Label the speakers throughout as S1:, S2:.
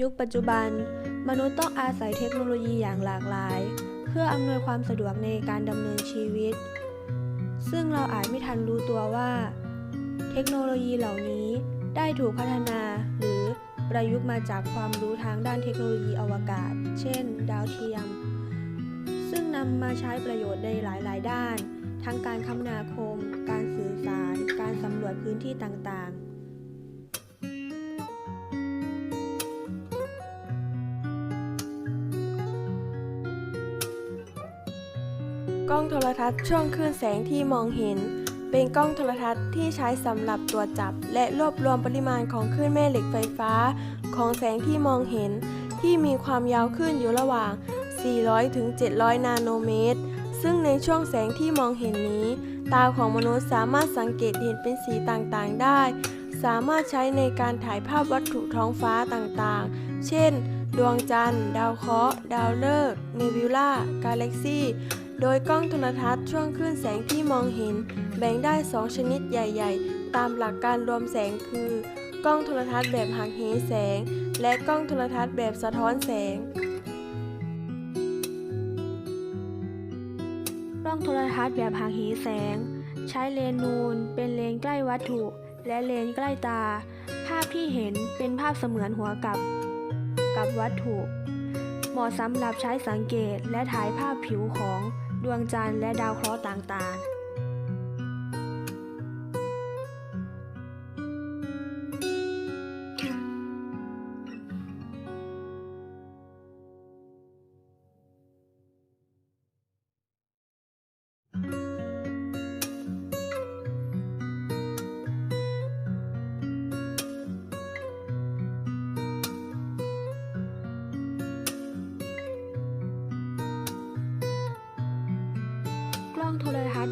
S1: ยุคปัจจุบัน มนุษย์ต้องอาศัยเทคโนโลยีอย่างหลากหลาย เพื่ออำนวยความสะดวกในการดำเนินชีวิต ซึ่งเราอาจไม่ทันรู้ตัวว่า เทคโนโลยีเหล่านี้ได้ถูกพัฒนาหรือประยุกต์มาจากความรู้ทางด้านเทคโนโลยีอวกาศ เช่น ดาวเทียม ซึ่งนำมาใช้ประโยชน์ในหลาย ๆ ด้าน ทั้งการคมนาคม การสื่อสาร การสำรวจพื้นที่ต่าง ๆ
S2: โทรทัศน์ช่วงคลื่นแสงที่มองเห็น เป็นกล้องโทรทัศน์ที่ใช้สำหรับตรวจจับ และรวบรวมปริมาณของคลื่นแม่เหล็กไฟฟ้า ของแสงที่มองเห็น ที่มีความยาวคลื่นอยู่ระหว่าง 400 ถึง 700 นาโนเมตร ซึ่งในช่วงแสงที่มองเห็นนี้ ตาของมนุษย์สามารถสังเกตเห็นเป็นสีต่างๆ ได้ สามารถใช้ในการถ่ายภาพวัตถุท้องฟ้าต่างๆ เช่น ดวงจันทร์ ดาวเคราะห์ ดาวฤกษ์เนบิวลา กาแล็กซี่ โดยกล้องโทรทัศน์ช่วงคลื่นแสงที่มองเห็น แบ่งได้ 2 ชนิดใหญ่ ๆ ตามหลักการรวมแสงคือ กล้องโทรทัศน์แบบหักเหแสง และกล้องโทรทัศน์แบบสะท้อนแสง
S1: กล้องโทรทัศน์แบบหักเหแสง ใช้เลนส์นูน เป็นเลนส์ใกล้วัตถุ และเลนส์ใกล้ตา ภาพที่เห็นเป็นภาพเสมือนหัวกับ กับวัตถุเหมาะสำหรับใช้สังเกตและถ่ายภาพผิวของ ดวงจันทร์และดาวเคราะห์ต่างๆ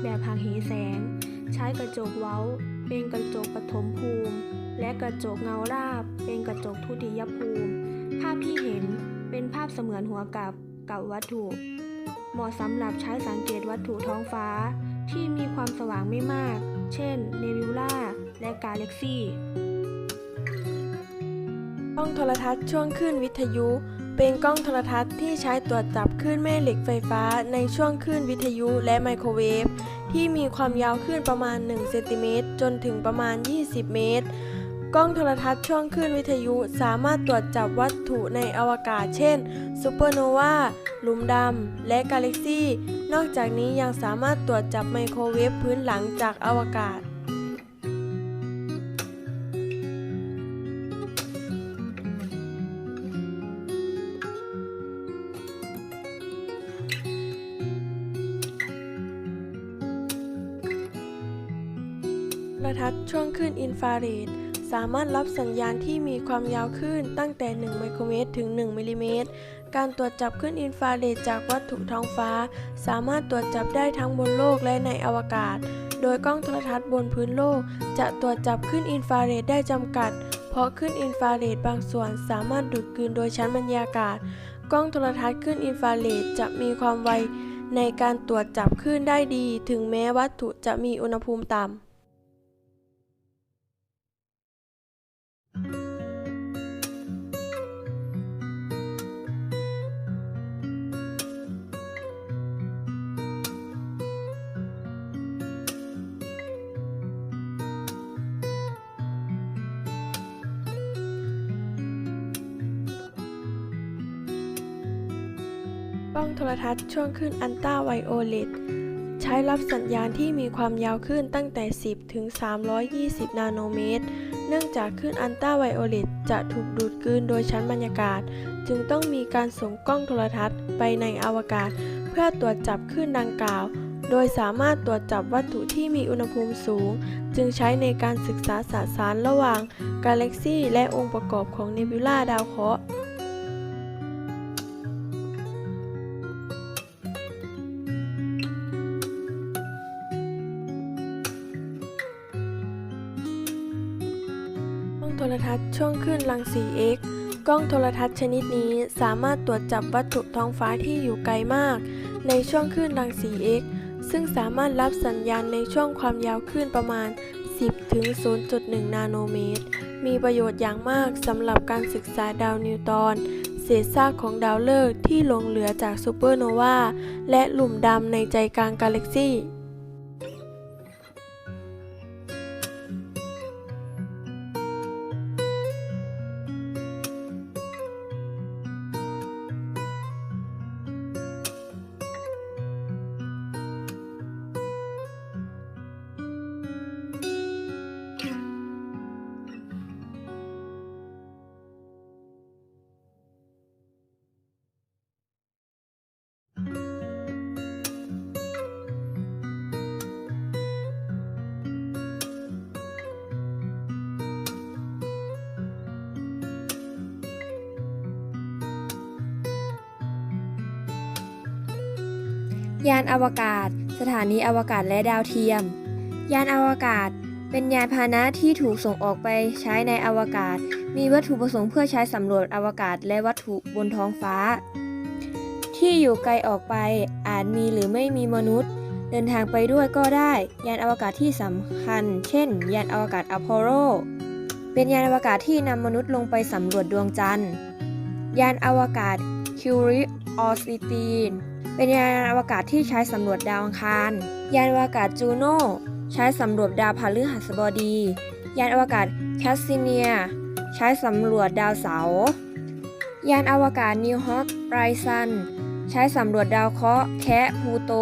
S1: แบบหักเหแสง ใช้กระจกเว้า เป็นกระจกปฐมภูมิ และกระจกเงาราบ เป็นกระจกทุติยภูมิ ภาพที่เห็นเป็นภาพเสมือนหัวกับกับวัตถุ เหมาะสำหรับใช้สังเกตวัตถุท้องฟ้า ที่มีความสว่างไม่มาก เช่น เนบิวล่า และกาแล็กซี่
S2: กล้องโทรทัศน์ช่วงคลื่นวิทยุ เป็นกล้องโทรทัศน์ที่ใช้ตรวจจับคลื่นแม่เหล็กไฟฟ้าในช่วงคลื่นวิทยุและไมโครเวฟที่มีความยาวคลื่นประมาณ1เซนติเมตรจนถึงประมาณ 20 เมตร กล้องโทรทัศน์ช่วงคลื่นวิทยุสามารถตรวจจับวัตถุในอวกาศ เช่นซูเปอร์โนวาหลุมดำ และกาแล็กซี่ นอกจากนี้ยังสามารถตรวจจับไมโครเวฟพื้นหลังจากอวกาศ ช่วงคลื่นอินฟราเรดสามารถรับสัญญาณที่มีความยาวคลื่นตั้งแต่ 1 ไมโครเมตร ถึง 1 มิลลิเมตร การตรวจจับคลื่นอินฟราเรดจากวัตถุท้องฟ้า สามารถตรวจจับได้ทั้งบนโลกและในอวกาศ โดยกล้องโทรทัศน์บนพื้นโลก จะตรวจจับคลื่นอินฟราเรดได้จำกัด เพราะคลื่นอินฟราเรดบางส่วนสามารถดูดกลืนโดยชั้นบรรยากาศ กล้องโทรทัศน์คลื่นอินฟราเรดจะมีความไวในการตรวจจับคลื่นได้ดี ถึงแม้วัตถุจะมีอุณหภูมิต่ำ ล้องโทรทัศน์ช่วงคลื่นอันต้าไวโอเลตใช้รับสัญญาณที่มีความยาวคลื่นตั้งแต่ 10 ถึง 320 นาโนเมตร เนื่องจากคลื่นอันต้าไวโอเลตจะถูกดูดกลืนโดยชั้นบรรยากาศ จึงต้องมีการส่งกล้องโทรทัศน์ไปในอวกาศ เพื่อตรวจจับคลื่นดังกล่าว โดยสามารถตรวจจับวัตถุที่มีอุณหภูมิสูง จึงใช้ในการศึกษาสสารระหว่างกาแล็กซีและองค์ประกอบของเนบิวลาดาวเคราะห์ ช่วงคลื่นรังสี X กล้องโทรทัศน์ชนิดนี้สามารถตรวจจับวัตถุท้องฟ้าที่อยู่ไกลมาก ในช่วงคลื่นรังสี X ซึ่งสามารถรับสัญญาณในช่วงความยาวคลื่นประมาณ 10 ถึง 0.1 นาโนเมตร มีประโยชน์อย่างมากสำหรับการศึกษาดาวนิวตรอน เศษซากของดาวฤกษ์ที่หลงเหลือจากซูเปอร์โนวาและหลุมดำในใจกลางกาแล็กซี
S1: ยานอวกาศ สถานีอวกาศและดาวเทียม ยานอวกาศ เป็นยานพาหนะที่ถูกส่งออกไปใช้ในอวกาศ มีวัตถุประสงค์เพื่อใช้สำรวจอวกาศและวัตถุบนท้องฟ้า ที่อยู่ไกลออกไปอาจมีหรือไม่มีมนุษย์ เดินทางไปด้วยก็ได้ ยานอวกาศที่สำคัญ เช่น ยานอวกาศอพอลโลเป็นยานอวกาศที่นำมนุษย์ลงไปสำรวจดวงจันทร์ ยานอวกาศ Curiosity เป็นยานอวกาศที่ใช้สำรวจดาวอังคาร ยานอวกาศจูโน่ใช้สำรวจดาวพฤหัสบดี ยานอวกาศแคสซิเนีย ใช้สำรวจดาวเสาร์ยานอวกาศนิวฮอ k ไรซันใช้สำรวจดาวเคราะห์แคะพลูโต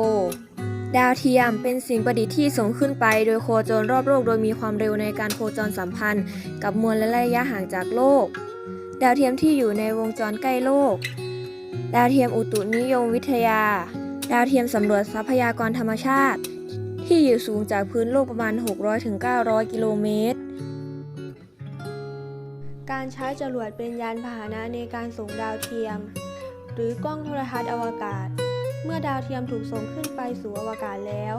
S1: ดาวเทียมเป็นสิ่งประดิษฐ์ที่ส่งขึ้นไปโดยโคจรรอบโลกโดยมีความเร็วในการโคจรสัมพันธ์ กับมวลและระยะห่างจากโลก ดาวเทียมที่อยู่ในวงจรใกล้โลก ดาวเทียมอุตุนิยมวิทยา ดาวเทียมสำรวจทรัพยากรธรรมชาติ ที่อยู่สูงจากพื้นโลกประมาณ 600-900 กิโลเมตร การใช้จรวดเป็นยานพาหนะในการส่งดาวเทียม หรือกล้องโทรทัศน์อวกาศ เมื่อดาวเทียมถูกส่งขึ้นไปสู่อวกาศแล้ว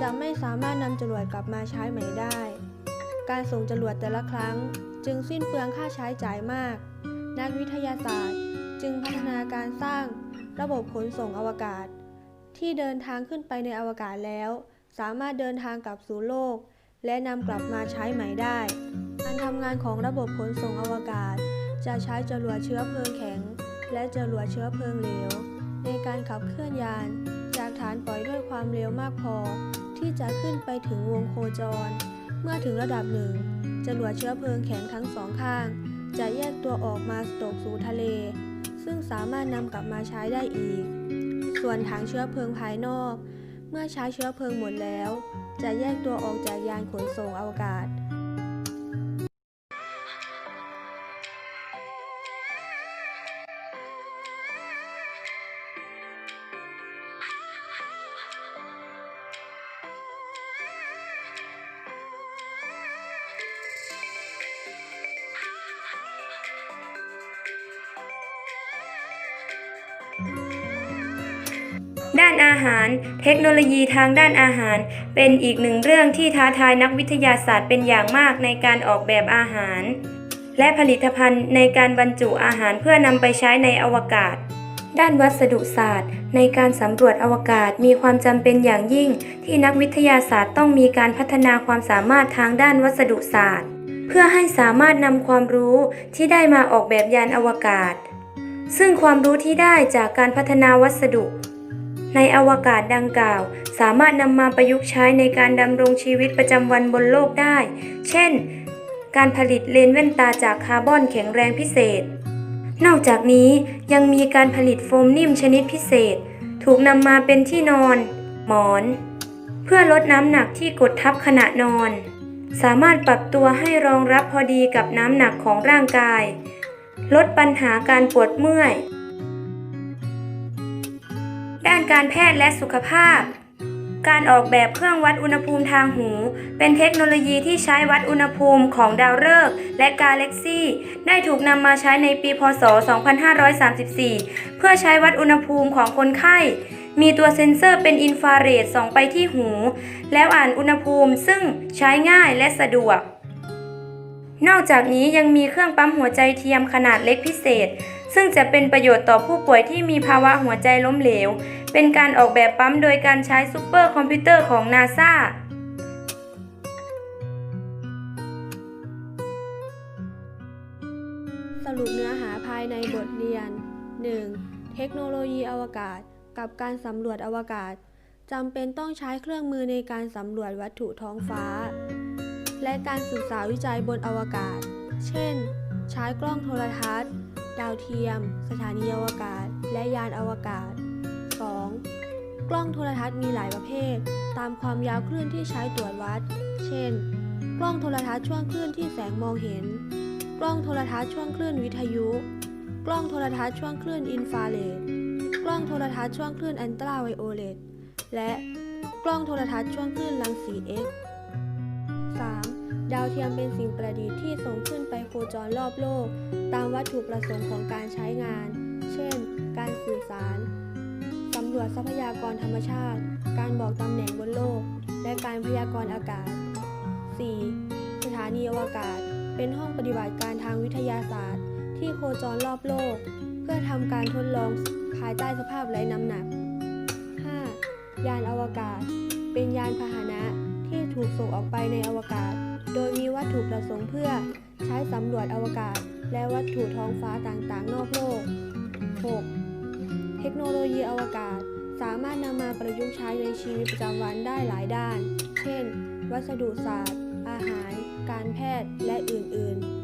S1: จะไม่สามารถนำจรวดกลับมาใช้ใหม่ได้ การส่งจรวดแต่ละครั้ง จึงสิ้นเปลืองค่าใช้จ่ายมาก นักวิทยาศาสตร์ จึงพัฒนาการสร้างระบบขนส่งอวกาศ ที่เดินทางขึ้นไปในอวกาศแล้ว สามารถเดินทางกลับสู่โลก และนำกลับมาใช้ใหม่ได้ การทำงานของระบบขนส่งอวกาศ จะใช้จรวดเชื้อเพลิงแข็ง และจรวดเชื้อเพลิงเหลว ในการขับเคลื่อนยาน จากฐานปล่อยด้วยความเร็วมากพอ ที่จะขึ้นไปถึงวงโคจร เมื่อถึงระดับหนึ่งจรวดเชื้อเพลิงแข็งทั้งสองข้าง จะแยกตัวออกมาตกสู่ทะเล ซึ่งสามารถนำกลับมาใช้ได้อีก ส่วนถังเชื้อเพลิงภายนอก เมื่อใช้เชื้อเพลิงหมดแล้ว จะแยกตัวออกจากยานขนส่งอวกาศ
S3: ด้านอาหาร เทคโนโลยีทางด้านอาหาร เป็นอีกหนึ่งเรื่องที่ท้าทายนักวิทยาศาสตร์เป็นอย่างมากในการออกแบบอาหาร และผลิตภัณฑ์ในการบรรจุอาหารเพื่อนำไปใช้ในอวกาศด้านวัสดุศาสตร์ ในการสำรวจอวกาศมีความจำเป็นอย่างยิ่ง ที่นักวิทยาศาสตร์ต้องมีการพัฒนาความสามารถทางด้านวัสดุศาสตร์ เพื่อให้สามารถนำความรู้ที่ได้มาออกแบบยานอวกาศ ซึ่งความรู้ที่ได้จากการพัฒนาวัสดุ ในอวกาศดังกล่าว สามารถนำมาประยุกต์ใช้ในการดำรงชีวิตประจำวันบนโลกได้ เช่น การผลิตเลนส์แว่นตาจากคาร์บอนแข็งแรงพิเศษ นอกจากนี้ยังมีการผลิตโฟมนิ่มชนิดพิเศษ ถูกนำมาเป็นที่นอน หมอน เพื่อลดน้ำหนักที่กดทับขณะนอน สามารถปรับตัวให้รองรับพอดีกับน้ำหนักของร่างกาย ลดปัญหาการปวดเมื่อย ด้านการแพทย์และสุขภาพ การออกแบบเครื่องวัดอุณหภูมิทางหู เป็นเทคโนโลยีที่ใช้วัดอุณหภูมิของดาวฤกษ์และกาแล็กซี่ ได้ถูกนำมาใช้ในปีพศ 2534 เพื่อใช้วัดอุณหภูมิของคนไข้ มีตัวเซ็นเซอร์เป็นอินฟราเรดส่องไปที่หู แล้วอ่านอุณหภูมิซึ่งใช้ง่ายและสะดวก นอกจากนี้ยังมีเครื่องปั๊มหัวใจเทียมขนาดเล็กพิเศษ ซึ่งจะเป็นประโยชน์ต่อผู้ป่วยที่มีภาวะหัวใจล้มเหลว เป็นการออกแบบปั๊มโดยการใช้ซูเปอร์คอมพิวเตอร์ของนาซา
S1: สรุปเนื้อหาภายในบทเรียน 1. เทคโนโลยีอวกาศ กับการสำรวจอวกาศจำเป็นต้องใช้เครื่องมือในการสำรวจวัตถุท้องฟ้า และการศึกษาวิจัยบนอวกาศ เช่น ใช้กล้องโทรทัศน์ ดาวเทียม สถานีอวกาศ และยานอวกาศ 2. กล้องโทรทัศน์มีหลายประเภท ตามความยาวคลื่นที่ใช้ตรวจวัด เช่น กล้องโทรทัศน์ช่วงคลื่นที่แสงมองเห็น กล้องโทรทัศน์ช่วงคลื่นวิทยุ กล้องโทรทัศน์ช่วงคลื่นอินฟราเรด กล้องโทรทัศน์ช่วงคลื่นอันตราไวโอเลต และกล้องโทรทัศน์ช่วงคลื่นรังสี X 3. ดาวเทียมเป็นสิ่งประดิษฐ์ที่ส่งขึ้นไปโคจรรอบโลก ตามวัตถุประสงค์ของการใช้งาน เช่น การสื่อสาร สำรวจทรัพยากรธรรมชาติ การบอกตำแหน่งบนโลก และการพยากรณ์อากาศ 4. สถานีอวกาศ เป็นห้องปฏิบัติการทางวิทยาศาสตร์ ที่โคจรรอบโลก เพื่อทำการทดลองภายใต้สภาพไร้น้ำหนัก 5. ยานอวกาศ เป็นยานพาหะ ถูกส่งออกไปในอวกาศ โดยมีวัตถุประสงค์เพื่อใช้สำรวจอวกาศ และวัตถุท้องฟ้าต่างๆ นอกโลก 6. เทคโนโลยีอวกาศ สามารถนำมาประยุกต์ใช้ในชีวิตประจำวันได้หลายด้าน เช่น วัสดุศาสตร์ อาหาร การแพทย์ และอื่น ๆ